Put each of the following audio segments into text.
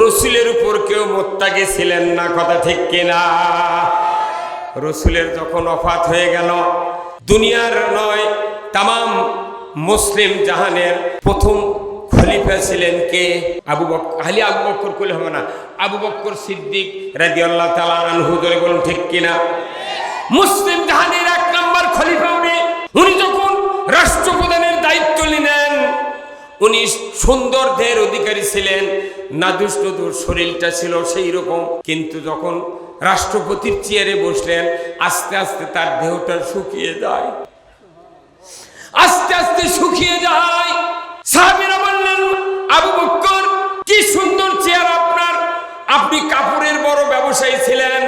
রসুলের উপর কেউ মোত্তাকে ছিলেন না, কথা ঠিক কিনা? রসুলের যখন অফাত হয়ে গেল, দুনিয়ার নয়, তামাম মুসলিম জাহানের প্রথম খলিফা ছিলেন কে? আবু বক্কর খালি আবু বক্কর করলে হবে না, আবু বক্কর সিদ্দিক রাজি আল্লাহ তালা ধরে বলুন ঠিক কিনা? মুসলিম জাহানের এক নম্বর খলিফা উনি উনি যখন উনি সুন্দর দেহের অধিকারী ছিলেন। নদুর শরীরটা ছিল সেই রকম কিন্তু যখন রাষ্ট্রপতির চেয়ারে বসলেন, আস্তে আস্তে তার দেহটা শুকিয়ে যায়। আস্তে আস্তে শুকিয়ে যায়। সাহাবীরা বললেন, আবু বক্কর, কি সুন্দর চেয়ার আপনার। আপনি কাপড়ের বড় ব্যবসায়ী ছিলেন।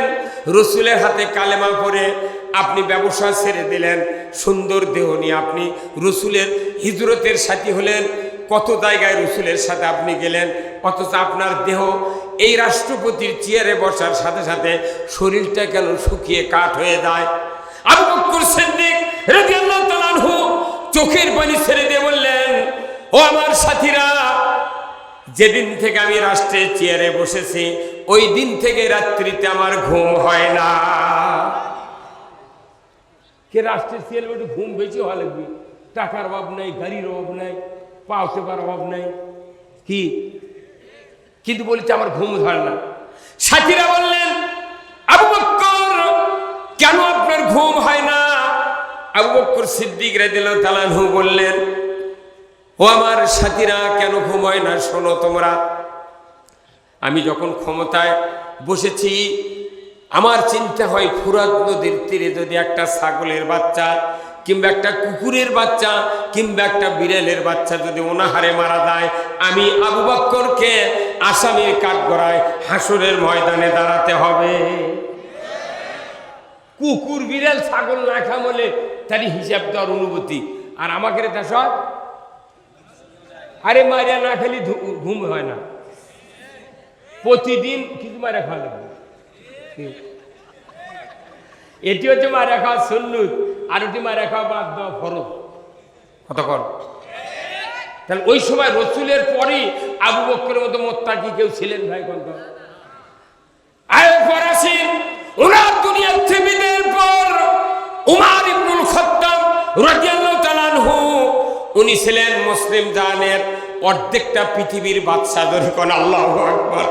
রসুলের হাতে কালেমা পরে আপনি ব্যবসা ছেড়ে দিলেন। সুন্দর দেহ নিয়ে আপনি রসুলের হিজরতের সাথী হলেন। কত জায়গায় রসুলের সাথে আপনি গেলেন? অথচ আপনার দেহ এই রাষ্ট্রপতির চেয়ারে বসার সাথে সাথে শরীরটা কেন শুকিয়ে কাঠ হয়ে যায়? চোখের পানি ছেড়ে দিয়ে বললেন, ও আমার সাথীরা, যেদিন থেকে আমি রাষ্ট্রের চেয়ারে বসেছি, ওই দিন থেকে রাত্রিতে আমার ঘুম হয় না। কে রাষ্ট্রের চেয়ারে ঘুম বেশি হওয়া লাগবে? টাকার অভাব নাই, গাড়ির অভাব নাই। পাওয়া পার অভাব নাই। কি? কিন্তু বলছে, আমার ঘুম ধরে না। সাথীরা বললেন, আবু বক্কর, কেন আপনার ঘুম হয় না? আবু বক্কর সিদ্দিক আনহু বললেন, ও আমার সাথীরা, কেন ঘুম হয় না শোনো তোমরা? আমি যখন ক্ষমতায় বসেছি, আমার চিন্তা হয় ফুরাত নদীর তীরে যদি একটা ছাগলের বাচ্চা কিংবা একটা কুকুরের বাচ্চা কিংবা একটা বিড়ালের বাচ্চা যদি অনাহারে মারা যায়, আমি আবু বক্করকে আসামির কাঠগড়ায় হাসুরের ময়দানে দাঁড়াতে হবে। কুকুর, বিড়াল, ছাগল না খামলে তারই হিসাব দেওয়ার অনুভূতি। আর আমাকে রে দেশ আরে মারিয়া না খেলি ঘুম হয় না। প্রতিদিন কিছু মারা খাওয়া লাগবে। এটি হচ্ছে মারা খাওয়া সুন্নুত। আর মারা খাওয়া বাদ দেওয়া ফরজ। কতক্ষণ তাহলে ওই সময় রসুলের পরেই আবু বক্করের মতো মোত্তাকি কেউ ছিলেন, ভাই আয় ফরাসিন ওনার দুনিয়ার পর উমার ইবনুল খাত্তাব রাদিয়াল্লাহু উনি ছিলেন মুসলিম জাহানের অর্ধেকটা পৃথিবীর বাদশা ধরে আল্লাহু আকবার।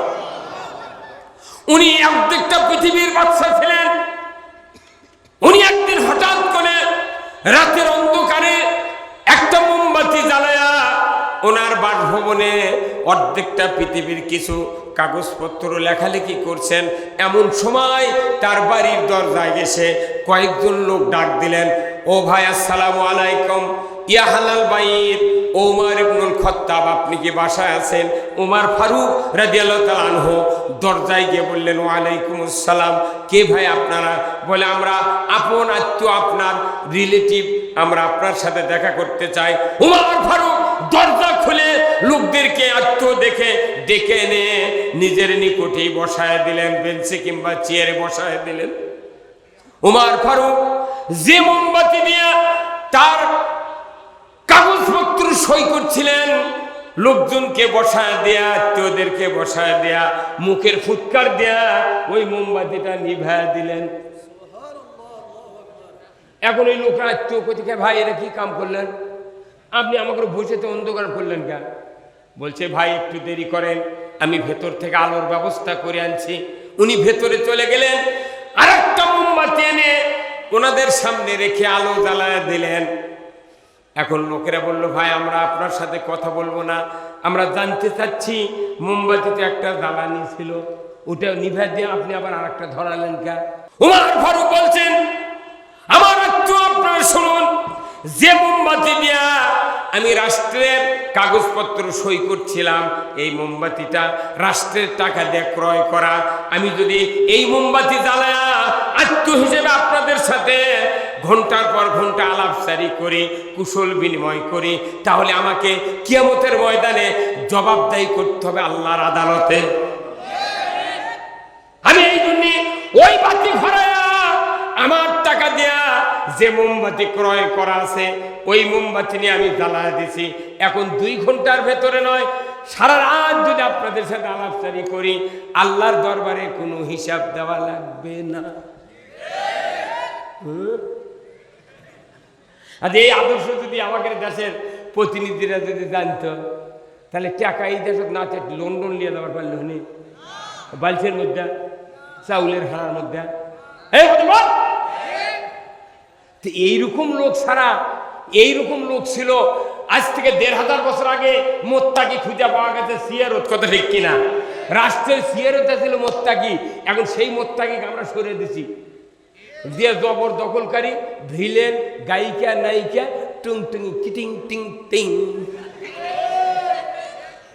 উনি অর্ধেকটা পৃথিবীর বাদশা ছিলেন উনি একদিন হঠাৎ করে রাতের অন্ধকারে একটা মোমবাতি জ্বালায়া ওনার বাসভবনে অর্ধেকটা পৃথিবীর কিছু কাগজপত্র লেখালেখি করছেন। এমন সময় তার বাড়ির দরজায় গেছে কয়েকজন লোক ডাক দিলেন, ও ভাই, আসসালামু আলাইকুম। ইয়া হালাল বাইর ওমর ইবনুল খত্তাব, আপনি কি বাসায় আছেন? ওমর ফারুক তাআলা আনহু দরজায় গিয়ে বললেন, ওয়ালাইকুম আসসালাম। কে ভাই আপনারা? বলে, আমরা আপন আত্মীয়, আপনার রিলেটিভ। আমরা আপনার সাথে দেখা করতে চাই। উমার ফারুক দরজা খুলে লোকদেরকে আত্মীয় দেখে, ডেকে এনে নিজের নিকটেই বসায় দিলেন, বেঞ্চে কিংবা চেয়ারে বসায় দিলেন। উমার ফারুক যে মোমবাতি দিয়ে তার কাগজপত্র সই করছিলেন লোকজনকে বসায় দেয়া, আত্মীয়দেরকে বসায় দেয়া, মুখের ফুৎকার দেয়া, ওই মোমবাতিটা নিভায় দিলেন। এখন ওই লোকরা আত্মীয় কোথেকে ভাই, এরা কি কাম করলেন? আপনি আমাকে বসে তো অন্ধকার করলেন কেন? বলছে, ভাই, একটু দেরি করেন, আমি ভেতর থেকে আলোর ব্যবস্থা করে আনছি। উনি ভেতরে চলে গেলেন আর একটা মোমবাতি এনে ওনাদের সামনে রেখে আলো জ্বালায় দিলেন। এখন লোকেরা বলল, ভাই, আমরা আপনার সাথে কথা বলব না। আমরা জানতে চাচ্ছি মোমবাতিতে একটা জ্বালানি ছিল। ওটা নিভা দিয়ে আপনি আবার আর একটা ধরালেন কে? উমার ফারুক বলছেন, আমার একটু আপনারা শুনুন। যে মোমবাতি দিয়া আমি রাষ্ট্রের কাগজপত্র সই করছিলাম, এই মোমবাতিটা রাষ্ট্রের টাকা দিয়ে ক্রয় করা। আমি যদি এই মোমবাতি জ্বালায়া আত্ম হিসেবে আপনাদের সাথে ঘণ্টার পর ঘণ্টা আলাপসারি করি, কুশল বিনিময় করি, তাহলে আমাকে কিয়ামতের ময়দানে জবাবদাহি করতে হবে আল্লাহর আদালতে। আমি এই জন্য ওই বাতি ভরায়া আমার টাকা দেয়া যে মোমবাতি ক্রয় করা আছে, ওই মোমবাতি নিয়ে আমি জ্বালায় দিছি। এখন দুই ঘণ্টার ভেতরে নয়, সারা রাত যদি আপনাদের সাথে আলাপচারি করি, আল্লাহর দরবারে কোনো হিসাব দেওয়া লাগবে না? আর এই আদর্শ যদি আমাদের দেশের প্রতিনিধিরা যদি জানতো, তাহলে টাকা এই দেশত না চাই লন্ডন নিয়ে দেওয়ার পারল হনি বালছের মধ্যে, চাউলের হাড়ার মধ্যে। কথা এইরকম লোক ছাড়া, এইরকম লোক ছিল, আজ থেকে দেড় হাজার বছর আগে মোত্তাকি খুঁজে পাওয়া গেছে সিয়ারত কত ঠিক কিনা? রাষ্ট্রের সিয়ারতে ছিল মোত্তাকি, এখন সেই মোত্তাকিকে আমরা সরিয়ে দিছি। দিয়ে জবর দখলকারী ভিলেন গায়িকা নায়িকা টুং টুং কিটিং টিং টিং।